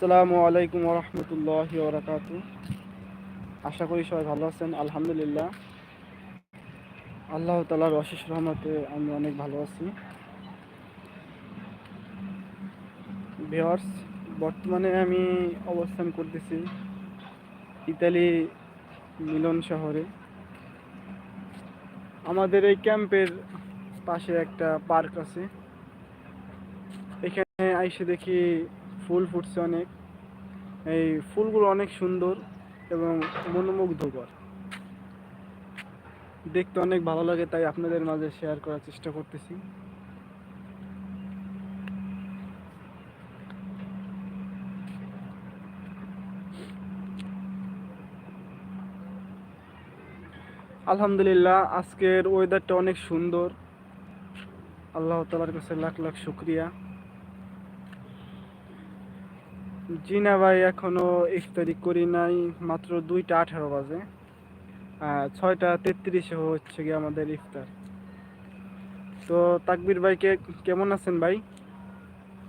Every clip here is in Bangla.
আসসালামু আলাইকুম রহমতুল্লাহ ওরাকাতু আশা করি সবাই ভালো আছেন, আলহামদুলিল্লাহ। আল্লাহ তালার অশেষ রহমতে আমি অনেক ভালো আছি। ভিওর্স বর্তমানে আমি অবস্থান করতেছি ইতালি মিলন শহরে। আমাদের এই ক্যাম্পের পাশে একটা পার্ক আছে। এখানে আইসে দেখি ফুল ফুটছে অনেক। এই ফুলগুলো অনেক সুন্দর এবং মনোমুগ্ধকর। দেখতে অনেক ভালো লাগে, তাই আপনাদের মাঝে শেয়ার করার চেষ্টা করতেছি। আলহামদুলিল্লাহ, আজকের ওয়েদারটা অনেক সুন্দর। আল্লাহ তালার কাছে লাখ লাখ শুক্রিয়া। জি না ভাই, এখনও ইফতারি করি নাই, মাত্র দুইটা আঠারো বাজে। ছয়টা তেত্রিশে হচ্ছে গিয়ে আমাদের ইফতার। তো তাকবির ভাইকে কেমন আছেন ভাই?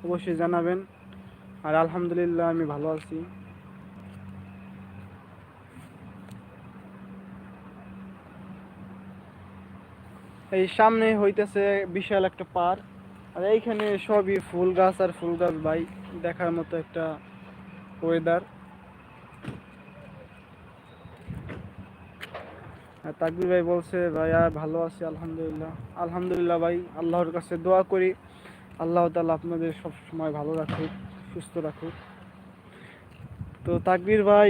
অবশ্যই জানাবেন। আর আলহামদুলিল্লাহ, আমি ভালো আছি। এই সামনে হইতেছে বিশাল একটা পার্ক আর এইখানে সবই ফুল গাছ আর ফুল গাছ ভাই, দেখার মতো একটা ওয়েদার তাকবির ভাই বলছে ভাইয়া ভালো আছি, আলহামদুলিল্লাহ। আলহামদুলিল্লাহ ভাই, আল্লাহর কাছে দোয়া করি। আল্লাহ তাআলা আপনাদের সব সময় ভালো রাখুক, সুস্থ রাখুক। তো তাকবির ভাই,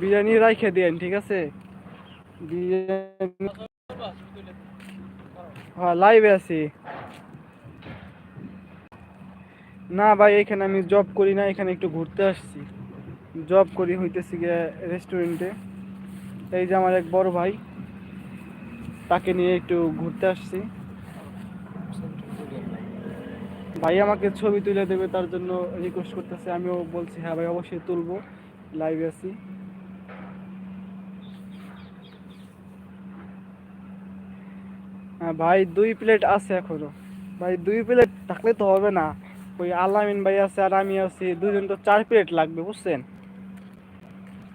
বিরিয়ানি রাইখে দেন, ঠিক আছে? বিরিয়ানি হ্যাঁ লাইভে আছি। না ভাই, এখানে আমি জব করি না, এখানে একটু ঘুরতে আসছি। জব করি হইতেছি গিয়ে রেস্টুরেন্টে এই যে আমার এক বড় ভাই, তাকে নিয়ে একটু ঘুরতে আসছি। ভাই আমাকে ছবি তুলে দেবে, তার জন্য রিকোয়েস্ট করতেছে। আমিও বলছি হ্যাঁ ভাই, অবশ্যই তুলবো লাইভে আছি। হ্যাঁ ভাই, দুই প্লেট আছে এখনও। ভাই, দুই প্লেট থাকলে তো হবে না। ওই আলামিন ভাই আছে আর আমি আছি দুজন তো চার প্লেট লাগবে, বুঝছেন?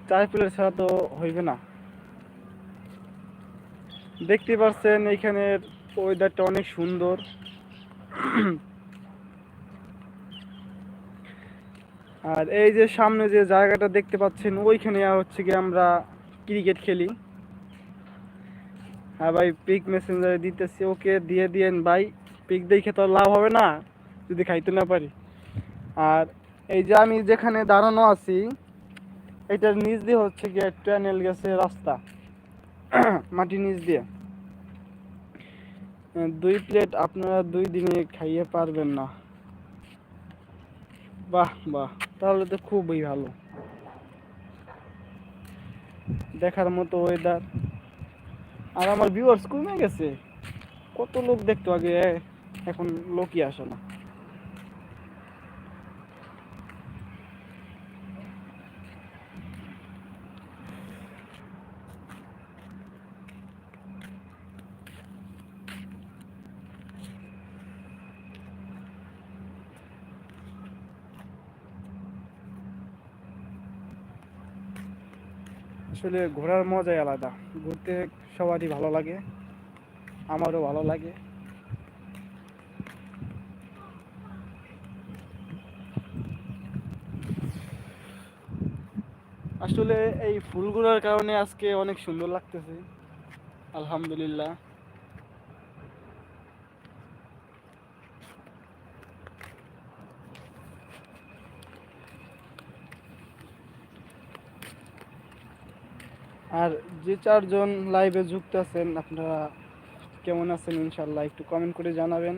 চার প্লেট ছাড়া তো হইবে না। দেখতে পাচ্ছেন এইখানের ওয়েদারটা অনেক সুন্দর। আর এই যে সামনে যে জায়গাটা দেখতে পাচ্ছেন, ওইখানে হচ্ছে কি আমরা ক্রিকেট খেলি। হ্যাঁ ভাই পিক মেসেঞ্জারে দিতেছি, ওকে দিয়ে দিয়েন ভাই। পিক দেখে তো লাভ হবে না। যদি খাইতে না পারি। আর এই যে আমি যেখানে দাঁড়ানো আছি, এটার নিচ দিয়ে হচ্ছে গিয়ে ট্যানেল গেছে রাস্তা। মাটি নিচ দিয়ে। দুই প্লেট আপনারা দুই দিনে খাইয়ে পারবেন না। বাহ বাহ, তাহলে তো খুবই ভালো। দেখার মতো ওয়েদার আর আমার ভিউয়ার্স কমে গেছে। কত লোক দেখতো আগে, এখন লোকই আসে না। আসলে ঘোরার মজাই আলাদা। ঘুরতে সবারই ভালো লাগে, আমারও ভালো লাগে। আসলে এই ফুলগুলোর কারণে আজকে অনেক সুন্দর লাগতেছে। আলহামদুলিল্লাহ। আর যে চারজন লাইভে যুক্ত আছেন আপনারা কেমন আছেন ইনশাল্লাহ একটু কমেন্ট করে জানাবেন।